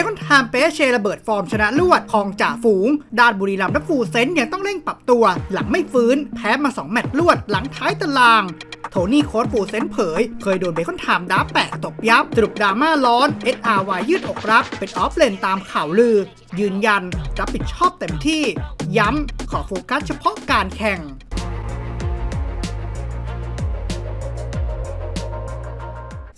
บคอนไทม์เปเชระเบิดฟอร์มชนะลวดคองจ่าฝูง ด้านบุรีรัมย์และฟูเซนยังต้องเร่งปรับตัว หลังไม่ฟื้น แพ้มา 2 แมตช์ลวดหลังท้ายตารางโทนี่โค้ดฟูเซนเผย เคยโดนเบคอนไทม์ดับแปะตบยับสรุปดราม่าร้อน SRY ยืดอกรับ เป็นออฟเลนตามข่าวลือ ยืนยัน รับผิดชอบเต็มที่ ย้ำขอโฟกัสเฉพาะการแข่ง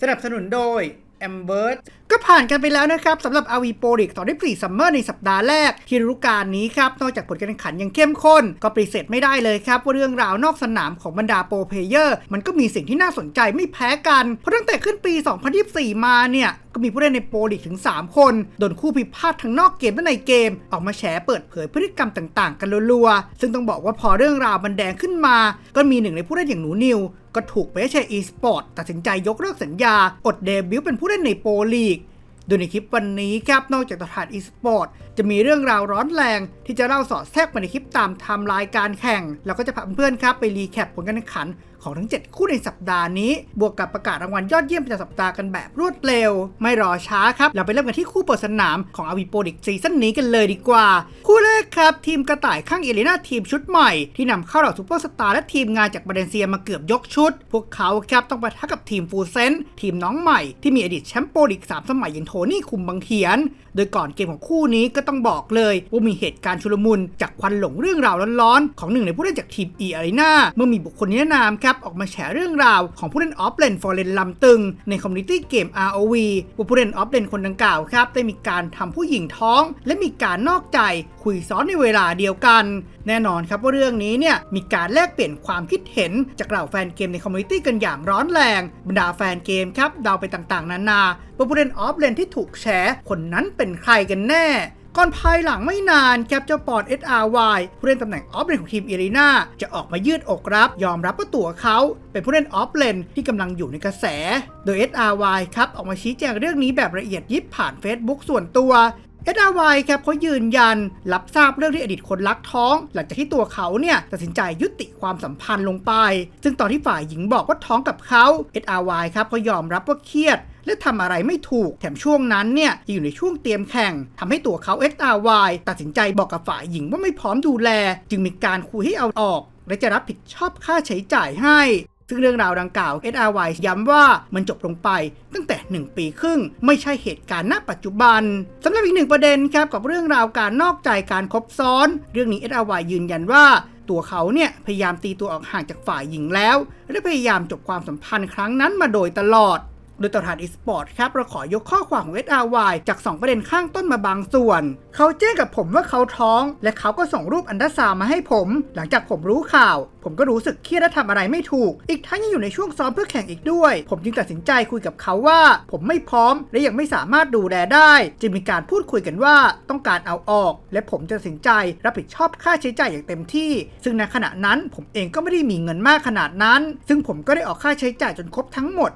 สนับสนุนโดย a m b e r ก็ผ่านกันไปแล้วนะครับสำหรับ RV Pro League ต่อด้ปรีซัมเมอร์ในสัปดาห์แรก ที่ฤดูกาลนี้ครับ นอกจากผลการแข่งขันยังเข้มข้น ก็ปฏิเสธไม่ได้เลยครับ ว่าเรื่องราวนอกสนามของบรรดาโปรเพเยอร์ มันก็มีสิ่งที่น่าสนใจไม่แพ้กัน เพราะตั้งแต่ขึ้นปี 2024 มาเนี่ยก็มีผู้เล่นในโปรลีกถึง 3 คน โดนคู่พิพาททั้งนอกเกมและในเกม ออกมาแฉเปิดเผยพฤติกรรมต่างๆ กันรัวๆ ซึ่งต้องบอกว่าพอเรื่องราวมันแดงขึ้นมา ก็มีหนึ่งในผู้เล่นอย่างหนูนิวก็ถูกเปเชอีสปอร์ตตัดสินใจยกเลิกสัญญา อดเดบิวต์เป็นผู้เล่นในโปรลีก โดยในคลิปวันนี้ครับนอกจากตลาดอีสปอร์ต จะมีเรื่องราวร้อนแรง ที่จะเล่าสอดแทรกมาในคลิปตามไทม์ไลน์การแข่ง แล้วก็จะพาเพื่อนๆครับไปรีแคปผลการแข่งขันของทั้ง 7 คู่ในสัปดาห์นี้ บวกกับประกาศรางวัลยอดเยี่ยมประจำสัปดาห์กันแบบรวดเร็ว ไม่รอช้าครับ เราไปเริ่มกันที่คู่เปิดสนามของอาวีโปดิกซีซั่นนี้กันเลยดีกว่า คู่แรกครับ ทีมกระต่ายข้างเอเลนาทีมชุดใหม่ ที่นำเข้าเหล่าซูเปอร์สตาร์และทีมงานจากบาเดนเซียมาเกือบยกชุด พวกเขาครับต้องปะทะกับทีมฟูเซนทีมน้องใหม่ที่มีอดีตแชมป์โปรดิก3สมัยอย่างโทนี่คุมบังเทียน โดยก่อนเกมของคู่นี้ก็ต้องบอกเลยว่ามีเหตุการณ์ชุลมุนจากควันหลงเรื่องราวร้อนๆ ของหนึ่งในผู้เล่นจากทีมอีอารีนาเมื่อมีบุคคลนิรนามครับออกมาแฉเรื่องราวของผู้เล่นออฟเลนฟอร์เรนลำตึง ในคอมมูนิตี้เกม ROV ว่าผู้เล่นออฟเลนคนดังกล่าวครับได้มีการทำผู้หญิงท้อง และมีการนอกใจคุยซ้อนในเวลาเดียวกัน แน่นอนครับว่าเรื่องนี้เนี่ยมีการแลกเปลี่ยนความคิดเห็นจากเหล่าแฟนเกมในคอมมูนิตี้กันอย่างร้อนแรงบรรดาแฟนเกมครับเดาไปต่างๆ นานาว่าผู้เล่นออฟเลนที่ถูกแฉคนนั้นเป็นใครกันแน่ ก่อนภายหลังไม่นานแครับเจ้าปอด SRY ผู้เล่นตำแหน่งออฟเลนของทีมเอรีนาจะออกมายืดอกรับ ยอมรับว่าตัวเขาเป็นผู้เล่นออฟเลนที่กำลังอยู่ในกระแส โดย SRY ครับออกมาชี้แจงเรื่องนี้แบบละเอียดยิบผ่าน Facebook ส่วนตัว SRY ครับเขายืนยัน รับทราบเรื่องที่อดีตคนรักท้อง หลังจากที่ตัวเขาเนี่ยตัดสินใจยุติความสัมพันธ์ลงไป ซึ่งตอนที่ฝ่ายหญิงบอกว่าท้องกับเขา SRY ครับเขายอมรับว่าเครียด และทำอะไรไม่ถูก แถมช่วงนั้นเนี่ยอยู่ในช่วงเตรียมแข่งทำให้ตัวเขา SRY ตัดสินใจบอกกับฝ่ายหญิงว่าไม่พร้อมดูแล จึงมีการคุยให้เอาออก และจะรับผิดชอบค่าใช้จ่ายให้ ซึ่งเรื่องราวดังกล่าว SRY ย้ำว่ามันจบลงไปตั้งแต่ 1 ปีครึ่ง ไม่ใช่เหตุการณ์ณปัจจุบันสำหรับอีกหนึ่งประเด็นครับกับเรื่องราวการนอกใจการคบซ้อน เรื่องนี้ SRY ยืนยันว่าตัวเขาเนี่ยพยายามตีตัวออกห่างจากฝ่ายหญิงแล้ว และพยายามจบความสัมพันธ์ครั้งนั้นมาโดยตลอด โดยตลาดอีสปอร์ตครับเราขอยกข้อความของ SRY จาก 2 ประเด็นข้างต้นมาบางส่วน เขาแจ้งกับผมว่าเขาท้อง และเขาก็ส่งรูปอันดาซามาให้ผม หลังจากผมรู้ข่าว ผมก็รู้สึกเครียดและทำอะไรไม่ถูก อีกทั้งยังอยู่ในช่วงซ้อมเพื่อแข่งอีกด้วย ผมจึงตัดสินใจคุยกับเขาว่า ผมไม่พร้อม และยังไม่สามารถดูแลได้ จึงมีการพูดคุยกันว่าต้องการเอาออก และผมจะตัดสินใจรับผิดชอบค่าใช้จ่ายอย่างเต็มที่ ซึ่งในขณะนั้นผมเองก็ไม่ได้มีเงินมากขนาดนั้น ซึ่งผมก็ได้ออกค่าใช้จ่ายจนครบทั้งหมด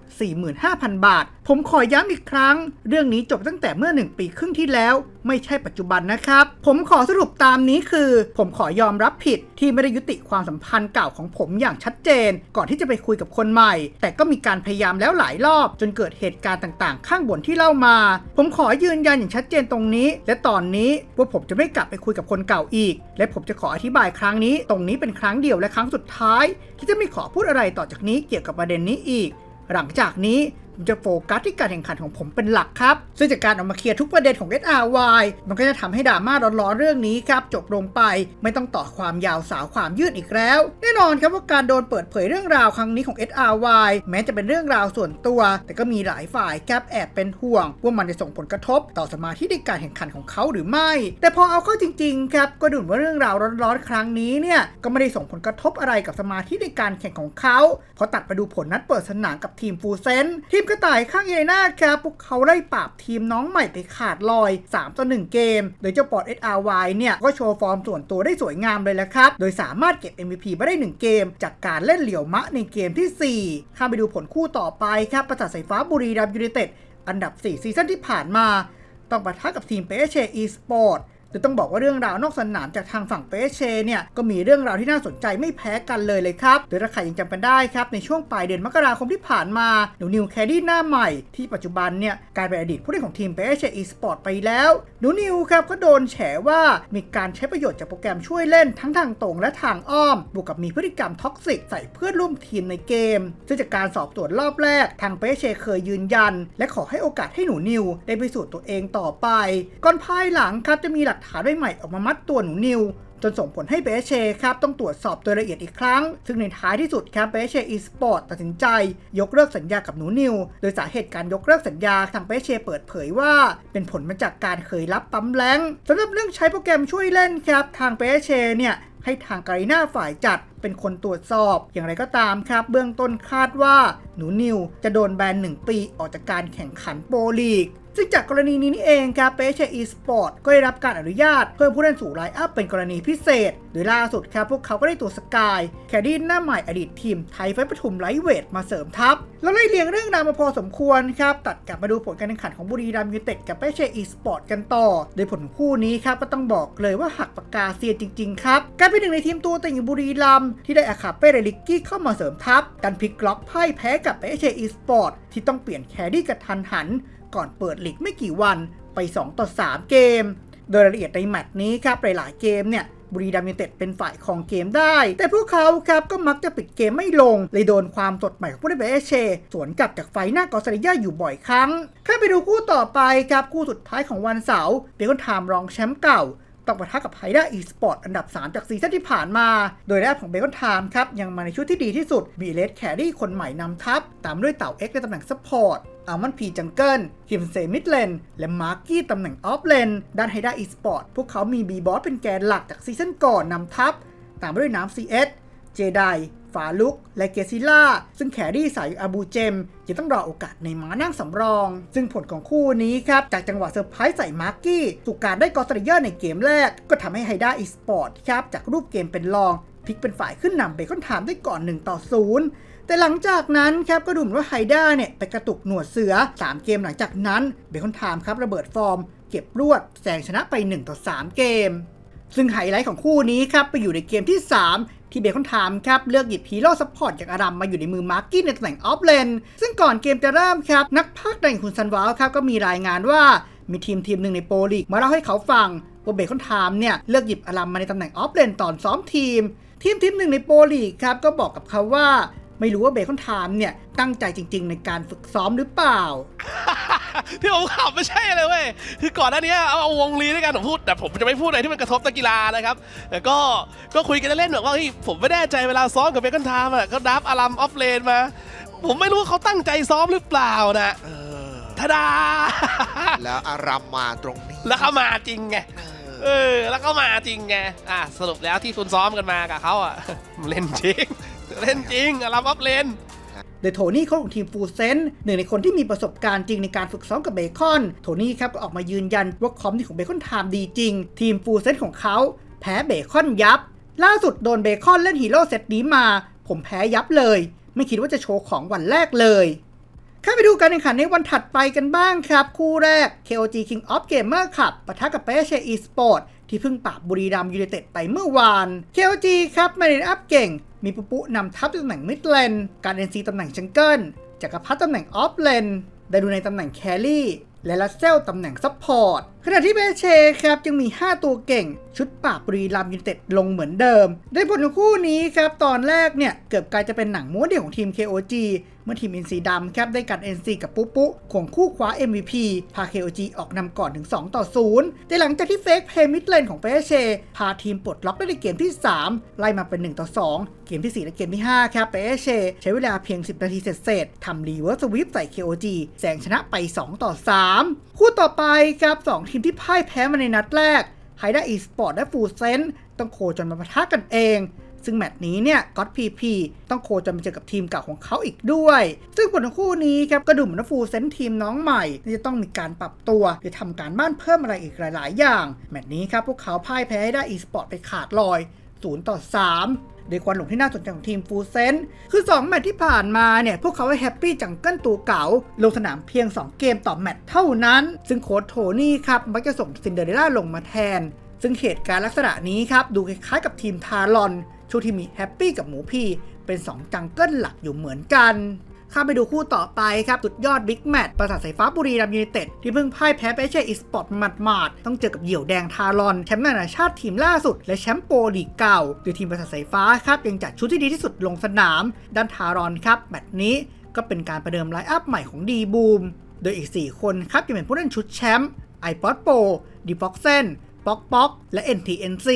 45,000บาท ผมขอย้ำอีกครั้ง เรื่องนี้จบตั้งแต่เมื่อ 1 ปีครึ่งที่แล้ว ไม่ใช่ปัจจุบันนะครับ ผมขอสรุปตามนี้คือ ผมขอยอมรับผิดที่ไม่ได้ยุติความสัมพันธ์เก่าของผมอย่างชัดเจน ก่อนที่จะไปคุยกับคนใหม่ แต่ก็มีการพยายามแล้วหลายรอบ จนเกิดเหตุการณ์ต่างๆ ข้างบนที่เล่ามา ผมขอยืนยันอย่างชัดเจนตรงนี้ และตอนนี้ว่าผมจะไม่กลับไปคุยกับคนเก่าอีก และผมจะขออธิบายครั้งนี้ ตรงนี้เป็นครั้งเดียวและครั้งสุดท้าย ที่จะไม่ขอพูดอะไรต่อจากนี้เกี่ยวกับประเด็นนี้อีก หลังจากนี้ ผมจะโฟกัสที่การแข่งขันของผมเป็นหลักครับ ซึ่งจากการออกมาเคลียร์ทุกประเด็นของ SRY มันก็จะทำให้ดราม่าร้อนๆเรื่องนี้ครับ จบลงไปไม่ต้องต่อความยาวสาวความยืดอีกแล้ว แน่นอนครับว่าการโดนเปิดเผยเรื่องราวครั้งนี้ของ SRY แม้จะเป็นเรื่องราวส่วนตัว แต่ก็มีหลายฝ่ายครับแอบเป็นห่วง ว่ามันจะส่งผลกระทบต่อสมาธิในการแข่งขันของเขาหรือไม่ แต่พอเอาเข้าจริงๆครับก็ดูเหมือนว่าเรื่องราวร้อนๆครั้งนี้เนี่ยก็ไม่ได้ส่งผลกระทบอะไรกับสมาธิในการแข่งของเขาเพราะตัดไปดูผลนัดเปิดสนามกับทีมฟูเซนที่มกระต่ายข้างเอน่าครับพวกเขาได้ปราบทีมน้องใหม่ไปขาดลอย 3 ต่อ 1 เกม โดยเจ้าปอด SRY เนี่ยก็โชว์ฟอร์มส่วนตัวได้สวยงามเลยแหละครับ โดยสามารถเก็บ MVP มาได้ 1 เกม จากการเล่นเหลียวมะในเกมที่ 4 ข้ามไปดูผลคู่ต่อไปครับประสาทสายฟ้าบุรีรัมย์ยูไนเต็ดอันดับ 4 ซีซั่นที่ผ่านมา ต้องปะทะกับทีมเปเชอีสปอร์ต แต่ต้องบอกว่าเรื่องราวนอกสนามจากทางฝั่งเปเชเนี่ยก็มีเรื่องราวที่น่าสนใจไม่แพ้กันเลยเลยครับโดยราใครยังจำกันได้ครับในช่วงปลายเดือนมกราคมที่ผ่านมาหนูนิวแคดดี้หน้าใหม่ที่ปัจจุบันเนี่ยกลายเป็นอดีตผู้เล่นของทีมเปเชอีสปอร์ตไปแล้ว นูนิวครับก็โดนแฉว่ามีการใช้ประโยชน์จากโปรแกรมช่วยเล่นทั้งทางตรงและทางอ้อม บวกกับมีพฤติกรรมท็อกซิกใส่เพื่อนร่วมทีมในเกม ซึ่งจากการสอบสวนรอบแรก ทางเปเชเคยยืนยัน และขอให้โอกาสให้หนูนิว ได้พิสูจน์ตัวเองต่อไป ก่อนภายหลังครับจะมีหลักฐานใหม่ๆออกมามัดตัวหนูนิว จนส่งผลให้เบเชครับต้องตรวจสอบโดยละเอียดอีกครั้ง ซึ่งในท้ายที่สุดครับเบเชอีสปอร์ตตัดสินใจ ยกเลิกสัญญากับหนูนิว โดยสาเหตุการยกเลิกสัญญาทางเบเชเปิดเผยว่า เป็นผลมาจากการเคยรับปั๊มแรงสำหรับเรื่องใช้โปรแกรมช่วยเล่นครับทางเบเชเนี่ยให้ทางการีนาฝ่ายจัดเป็นคนตรวจสอบ อย่างไรก็ตามครับ เบื้องต้นคาดว่า หนูนิวจะโดนแบน 1 ปีออกจากการแข่งขันโปรลีก ซึ่งจากกรณีนี้นี่เองครับเปเชอีสปอร์ตก็ได้รับการอนุญาตเพิ่มผู้เล่นสู่ไลน์อัพเป็นกรณีพิเศษ โดยล่าสุดครับพวกเขาก็ได้ตัวสกายแคดดี้หน้าใหม่อดีตทีมไทยไฟปทุมไลท์เวทมาเสริมทัพ แล้วไล่เรียงเรื่องราวมาพอสมควรครับ ตัดกลับมาดูผลการแข่งขันของบุรีรัมย์ยูเต็ดกับเปเชอีสปอร์ตกันต่อ โดยผลคู่นี้ครับก็ต้องบอกเลยว่าหักปากกาเซียนจริงๆครับการเป็นหนึ่งในทีมตัวแต่งอยู่บุรีรัมย์ที่ได้อาคาเป้เรลิกกี้เข้ามาเสริมทัพการพลิกล็อกไพ่แพ้กับเปเชอีสปอร์ตที่ต้องเปลี่ยนแคดดี้กระทันหัน ก่อนเปิดลีกไม่กี่วันไป 2 ต่อ 3 เกม โดยรายละเอียดในแมตช์นี้ครับหลายๆเกมเนี่ยบุรีรัมย์ยูไนเต็ดเป็นฝ่ายของเกมได้ แต่พวกเขาครับก็มักจะปิดเกมไม่ลง เลยโดนความสดใหม่ของผู้เล่นเบเชสวนกลับจากไฟหน้ากอซาริยาอยู่บ่อยครั้งข้าไปดูคู่ต่อไปครับคู่สุดท้ายของวันเสาร์เป็นคนไทม์รองแชมป์เก่า ต้องปะทะกับไฮด้าอีสปอร์ตอันดับ 3 จากซีซั่นที่ผ่านมา โดยแรกของเบคอนไทม์ครับ ยังมาในชุดที่ดีที่สุด มีเลดแครี่คนใหม่นำทัพ ตามด้วยเต่าเอ็กในตำแหน่งซัพพอร์ตอัลมันพีจังเกิลคิมเซมิดเลน และมาร์กี้ตำแหน่งออฟเลน ด้านไฮด้าอีสปอร์ตพวกเขามีบีบอสเป็นแกนหลักจากซีซั่นก่อนนำทัพ ตามด้วยน้ำซีเอสเจได ฟาลุก และเกซิล่า ซึ่งแครี่สายอาบูเจม จะต้องรอโอกาสในม้านั่งสำรอง ซึ่งผลของคู่นี้ครับ จากจังหวะเซอร์ไพรส์ใส่มาร์กี้สู่การได้กอสเตรเยอร์ในเกมแรก ก็ทำให้ไฮด้าอีสปอร์ตครับจากรูปเกมเป็นรองพลิกเป็นฝ่ายขึ้นนำเบคอนไทม์ได้ก่อน1ต่อ0แต่หลังจากนั้นครับก็ดูเหมือนว่าไฮด้าเนี่ยไปกระตุกหนวดเสือ 3 เกมหลังจากนั้นเบคอนไทม์ครับระเบิดฟอร์ม เก็บรวดแซงชนะไป1ต่อ3เกม ซึ่งไฮไลท์ของคู่นี้ครับไปอยู่ในเกมที่ 3 ที่เบคอนไทม์ครับ เลือกหยิบฮีโร่ซัพพอร์ตจากอารัมมาอยู่ในมือมาร์กี้ในตำแหน่งออฟเลน ซึ่งก่อนเกมจะเริ่มครับ นักพากย์ดังคุณซันวาลครับก็มีรายงานว่ามีทีมทีมหนึ่งในโปรลีกมาเล่าให้เขาฟังว่าเบคอนไทม์เนี่ยเลือกหยิบอารัมมาในตำแหน่งออฟเลนตอนซ้อมทีม ทีมทีมหนึ่งในโปรลีกครับก็บอกกับเขาว่า ไม่รู้ว่าเบคอนไทม์เนี่ยตั้งใจจริง ๆ ในการฝึกซ้อมหรือเปล่า ที่ผมขับไม่ใช่เลยเว้ยคือก่อนหน้านี้เอาเอาวงลีด้วยกันผมพูดแต่ผมจะไม่พูดอะไรที่มันกระทบนักกีฬานะครับแต่ก็ก็คุยกันเล่นๆแบบว่าเฮ้ยผมไม่แน่ใจเวลาซ้อมกับเบคอนไทม์อะก็ดับอารัมออฟเลนมา ผมไม่รู้ว่าเขาตั้งใจซ้อมหรือเปล่านะเออทาดาแล้วอารัมมาตรงนี้แล้วเขามาจริงไงเอเอออแล้วก็มาจริงไงอะสรุปแล้วที่คุณซ้อมกันมากับเขาอะเล่นจริง เล่นจริงอารัมออฟเลน โดยโทนี่เขาของทีมฟูลเซนหนึ่งในคนที่มีประสบการณ์จริงในการฝึกซ้อมกับเบคอน โทนี่ครับก็ออกมายืนยันว่าคอมที่ของเบคอนไทม์ดีจริง ทีมฟูลเซนของเขาแพ้เบคอนยับ ล่าสุดโดนเบคอนเล่นฮีโร่เซตนี้มา ผมแพ้ยับเลย ไม่คิดว่าจะโชว์ของวันแรกเลยข้าไปดูการแข่งขันในวันถัดไปกันบ้างครับ คู่แรก KOG King of Gamer ขับปะทะกับเปเชอีสปอร์ตที่เพิ่งปราบบุรีรัมยูไนเต็ดไปเมื่อวาน KOG ครับมาเลนอัพเก่ง มีปุปุนำทัพตำแหน่งมิดเลน การเอ็นซีตำแหน่งชังเกิลจักรพัฒตำแหน่งออฟเลนไดดูในตำแหน่งแครี่และลัสเซลตำแหน่งซัพพอร์ตขณะที่เบเชครับยังมี 5 ตัวเก่งชุดปราบบุรีรัมย์ยูไนเต็ดลงเหมือนเดิม ได้ผลของคู่นี้ครับ ตอนแรกเนี่ยเกือบกลายจะเป็นหนังม้วนเดียวของทีม KOG เมื่อทีม NC ดำครับได้กัน NC กับปุ๊ปุ๊ของคู่คว้า MVP พา KOG ออกนำก่อนถึง 2 ต่อ 0 แต่หลังจากที่เฟกเพย์มิดเลนของเปเชพาทีมปลดล็อกได้ในเกมที่ 3 ไล่มาเป็น 1 ต่อ 2 เกมที่ 4 และเกมที่ 5 ครับเปเชใช้เวลาเพียง 10 นาทีเสร็จๆทำรีเวิร์สวิปใส่ KOG แซงชนะไป 2 ต่อ 3 คู่ต่อไปครับ 2 ทีมที่พ่ายแพ้มาในนัดแรก ไฮด้าอีสปอร์ตและฟูเซนต้องโคจนมาปะทะกันเอง ซึ่งแมตช์นี้เนี่ยก็อตพีพีต้องโคจรมาเจอกับทีมเก่าของเขาอีกด้วย ซึ่งผลของคู่นี้ครับก็ดูเหมือนว่าฟูลเซนทีมน้องใหม่จะต้องมีการปรับตัวหรือทำการบ้านเพิ่มอะไรอีกหลาย ๆ อย่าง แมตช์นี้ครับพวกเขาพ่ายแพ้ให้ได้อีสปอร์ตไปขาดลอย0ต่อ3 โดยควันหลงที่น่าสนใจของทีมฟูลเซนคือ 2 แมตช์ที่ผ่านมาเนี่ย พวกเขาแฮปปี้จังเกิลตัวเก่า ลงสนามเพียง 2 เกมต่อแมตช์เท่านั้น ซึ่งโค้ชโทนี่ครับ มักจะส่งซินเดอเรลล่าลงมาแทน ซึ่งเหตุการณ์ลักษณะนี้ครับ ดูคล้ายๆกับทีมทารอนช่วงที่มีแฮปปี้กับหมูพีเป็น 2 จังเกิลหลักอยู่เหมือนกัน ข้ามไปดูคู่ต่อไปครับ สุดยอดบิ๊กแมตช์ประสาทสายฟ้าบุรีรัมย์ยูไนเต็ด ที่เพิ่งพ่ายแพ้ไปเช่อีสปอร์ตหมาดๆต้องเจอกับเหยี่ยวแดงทารอน แชมป์นานาชาติทีมล่าสุด และแชมป์โปรลีกเก่าโดยทีมประสาทสายฟ้าครับยังจัดชุดที่ดีที่สุดลงสนาม ด้านทารอนครับแมตช์นี้ก็เป็นการประเดิมไลฟ์อัพใหม่ของดีบูมโดยอีก 4 คนครับจะเป็นผู้เล่นชุดแชมป์ไอปอดโปดีฟ็อกเซน ป๊อกป๊อกและ NTNC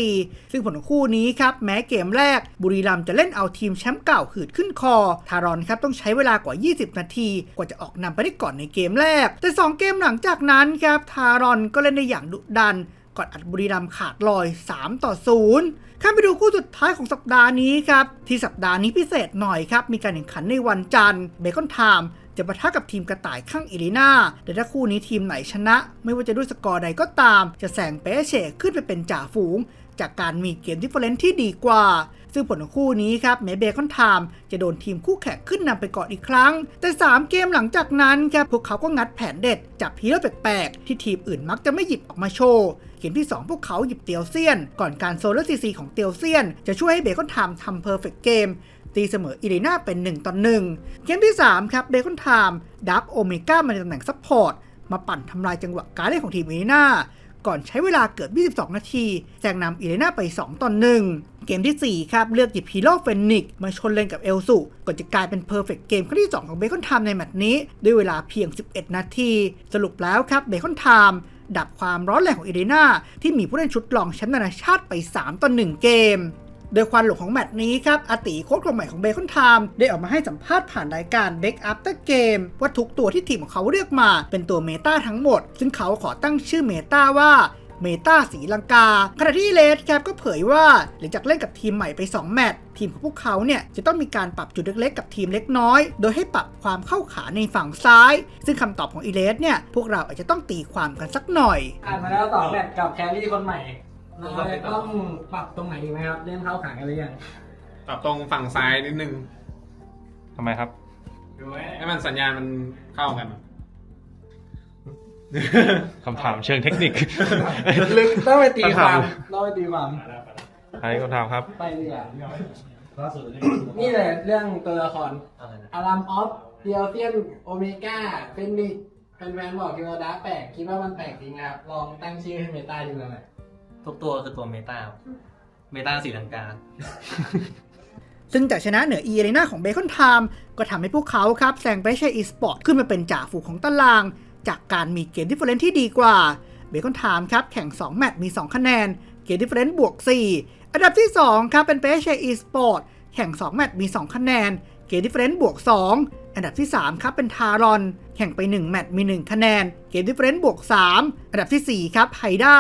ซึ่งผลของคู่นี้ครับ แม้เกมแรก บุรีรัมจะเล่นเอาทีมแชมป์เก่าหืดขึ้นคอ ทารอนครับต้องใช้เวลากว่า 20 นาที กว่าจะออกนำไปได้ก่อนในเกมแรก แต่ 2 เกมหลังจากนั้นครับทารอนก็เล่นได้อย่างดุดันก่อนอัดบุรีรัมขาดลอย 3 ต่อ 0 ข้ามไปดูคู่สุดท้ายของสัปดาห์นี้ครับ ที่สัปดาห์นี้พิเศษหน่อยครับ มีการแข่งขันในวันจันทร์เบคอนไทม์ จะปะทะกับทีมกระต่ายข้างอิลิน่าแต่ถ้าคู่นี้ทีมไหนชนะ ไม่ว่าจะด้วยสกอร์ใดก็ตาม จะแซงเปเช่ขึ้นไปเป็นจ่าฝูง จากการมีเกมที่เฟรนที่ดีกว่า ซึ่งผลของคู่นี้ครับแม้เบคอนไทม์จะโดนทีมคู่แข่งขึ้นนำไปก่อนอีกครั้ง แต่ 3 เกมหลังจากนั้นครับพวกเขาก็งัดแผนเด็ดจับฮีโร่แปลกๆที่ทีมอื่นมักจะไม่หยิบออกมาโชว์เกมที่ 2 พวกเขาหยิบเตียวเซียน ก่อนการโซลซีซีของเตียวเซียน จะช่วยให้เบคอนไทม์ทำเพอร์เฟกต์เกม ตีเสมออิเลนาเป็น1ต่อ1เกมที่ 3 ครับเบคอนไทม์ดับโอเมก้ามาในตำแหน่งซัพพอร์ตมาปั่นทำลายจังหวะการเล่นของทีมอิเลนาก่อนใช้เวลาเกือบ 22 นาทีแซงนำอิเลนาไป 2 ต่อ 1 เกมทีสี่ 4 ครับ เลือกหยิบฮีโร่เฟนิกมาชนเล่นกับเอลสุก่อนจะกลายเป็นเพอร์เฟกต์เกมครั้งที่ 2 ของเบคอนไทม์ในแมตช์นี้ ด้วยเวลาเพียง 11 นาที สรุปแล้วครับเบคอนไทม์ดับความร้อนแรงของอิเลนาที่มีผู้เล่นชุดรองแชมป์นานาชาติไป 3 ต่อ 1 เกม โดยควันหลงของแมตช์นี้ครับอาติโค้ชคนใหม่ของเบคอนไทม์ได้ออกมาให้สัมภาษณ์ผ่านรายการเบ k อั t เตอร์เกมว่าทุกตัวที่ทีมของเขาเลือกมาเป็นตัวเมตาทั้งหมด ซึ่งเขาขอตั้งชื่อเมตาว่าเมตาสีลังกา ขณะที่เลดครบก็เผยว่าหลังจากเล่นกับทีมใหม่ไป 2 แมตช์ทีมของพวกเขาเนี่ยจะต้องมีการปรับจุดเล็กๆ กับทีมเล็กน้อย โดยให้ปรับความเข้าขาในฝั่งซ้าย ซึ่งคำตอบของอีเลสเนี่ย พวกเราอาจจะต้องตีความกันสักหน่อย อ่านมาแล้วสองแมตช์กับแครี่คนใหม่ เราต้องปรับตรงไหนอีกไหมครับเล่นเข้าขากันหรือยังปรับตรงฝั่งซ้ายนิดนึงทำไมครับ ให้มันสัญญาณมันเข้ากันคำถามเชิงเทคนิคลึกต้องไปตีความคำถามต้องไปตีความใครคำถามครับ ไปเรื่อยนี่เลยเรื่องตัวละครอารัมออฟเดียเซียนโอเมก้าเฟนิกแฟนๆบอกคิดว่าดาร์กแปลกคิดว่ามันแปลกจริงครับ ลองตั้งชื่อให้เมตาดูหน่อย ทุกตัวคือตัวเมตาเมตาสีลังกา ซึ่งจากชนะเหนืออีเรนาของเบคอนไทม์ก็ทำให้พวกเขาครับแซงไปเช่อีสปอร์ตขึ้นมาเป็นจ่าฝูงของตาราง จากการมีเกมที่เฟรนที่ดีกว่าเบคอนไทม์ครับแข่ง 2 แมตช์มี 2 คะแนน เกมที่เฟรนบวก 4 อันดับที่ 2 ครับเป็นเปเช่อีสปอร์ตแข่ง 2 แมตช์มี 2 คะแนน เกมที่เฟรนบวก 2 อันดับที่ 3 ครับ เป็นทารอน แข่งไป 1 แมตช์มี 1 คะแนน เกมที่เฟรนบวก 3 อันดับทีสี่4 ครับไฮด้า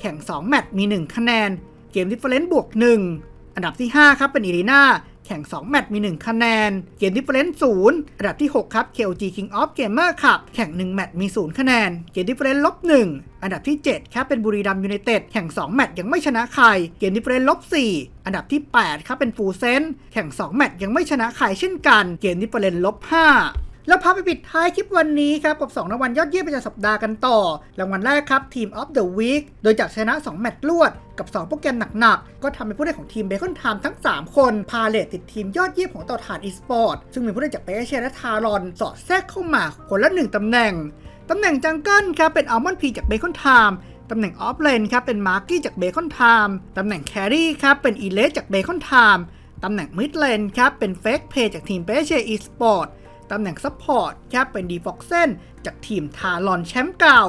แข่ง 2 แมตช์มี 1 คะแนน เกมที่เฟอเรนซ์บวก 1 อันดับที่ 5 ครับเป็นอีรีนาแข่ง 2 แมตช์มี 1 คะแนน เกมดิฟเฟอเรนซ์ศูนย์อันดับที่ 6 ครับ KLG King of Gamer ครับแข่ง 1 แมตช์มี 0 คะแนน เกมดิฟเฟอเรนซ์ลบ1อันดับที่ 7 ครับเป็นบุรีรัมย์ยูไนเต็ดแข่ง 2 แมตช์ยังไม่ชนะใคร เกมดิฟเฟอเรนซ์ลบ4อันดับที่ 8 ครับเป็นฟูเซนแข่ง 2 แมตช์ยังไม่ชนะใครเช่นกัน เกมดิฟเฟอเรนซ์ลบ5 แล้วพาไปปิดท้ายคลิปวันนี้ครับกับ2รางวัลยอดเยี่ยมประจำสัปดาห์กันต่อ รางวัลแรกครับ Team of the Week โดยจากชนะ 2 แมตช์รวด กับ 2 โปรแกรมหนักๆ ก็ทำให้ผู้เล่นของทีมเบคอนไทม์ทั้ง 3 คน พาเลทติดทีมยอดเยี่ยมของต่อฐานอีสปอร์ตซึ่งมีผู้เล่นจากเปเชและทารอน สอดแทรกเข้ามาคนละ 1ตำแหน่งตำแหน่งจังเกิลครับเป็นอัลมอนพีจากเบคอนไทม์ตำแหน่งออฟเลนครับเป็นมาร์กี้จากเบคอนไทม์ตำแหน่งแครี่ครับเป็นอีเลสจากเบคอนไทม์ตำแหน่งมิดเลนครับเป็นเฟกเพย์จากทีมเปเชอีสปอร์ต ตำแหน่งซัพพอร์ตครับเป็นดีฟ็อกเซนจากทีมทารอนแชมป์เก่า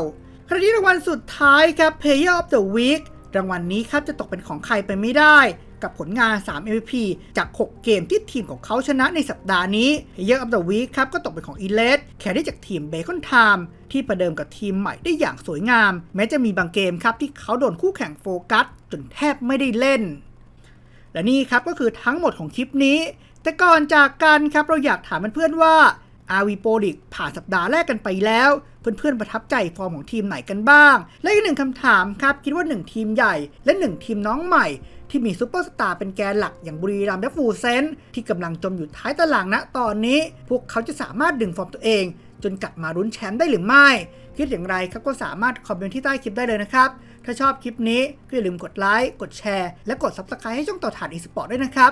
ขณะที่รางวัลสุดท้ายครับ Player of the Week รางวัลนี้ครับจะตกเป็นของใครไปไม่ได้ กับผลงาน 3 MVP จาก 6 เกมที่ทีมของเขาชนะในสัปดาห์นี้ Player of the Week ครับก็ตกเป็นของ e l e t แครี่จากทีม Bacon Time ที่ประเดิมกับทีมใหม่ได้อย่างสวยงาม แม้จะมีบางเกมครับที่เขาโดนคู่แข่งโฟกัสจนแทบไม่ได้เล่น และนี่ครับก็คือทั้งหมดของคลิปนี้ แต่ก่อนจากกันครับเราอยากถามเพื่อนๆว่าอาวีโปลิกผ่านสัปดาห์แรกกันไปแล้ว เพื่อนๆประทับใจฟอร์มของทีมไหนกันบ้าง และอีกหนึ่งคำถามครับ คิดว่าหนึ่งทีมใหญ่ และหนึ่งทีมน้องใหม่ ที่มีซูเปอร์สตาร์เป็นแกนหลักอย่างบุรีรัมย์และฟูเซนที่กำลังจมอยู่ท้ายตารางณตอนนี้ พวกเขาจะสามารถดึงฟอร์มตัวเอง จนกลับมารุ้นแชมป์ได้หรือไม่ คิดอย่างไรครับก็สามารถคอมเมนต์ที่ใต้คลิปได้เลยนะครับถ้าชอบคลิปนี้ก็อย่าลืมกดไลค์กดแชร์และกด Subscribe ให้ช่องต่อฐานอีสปอร์ตด้วยนะครับ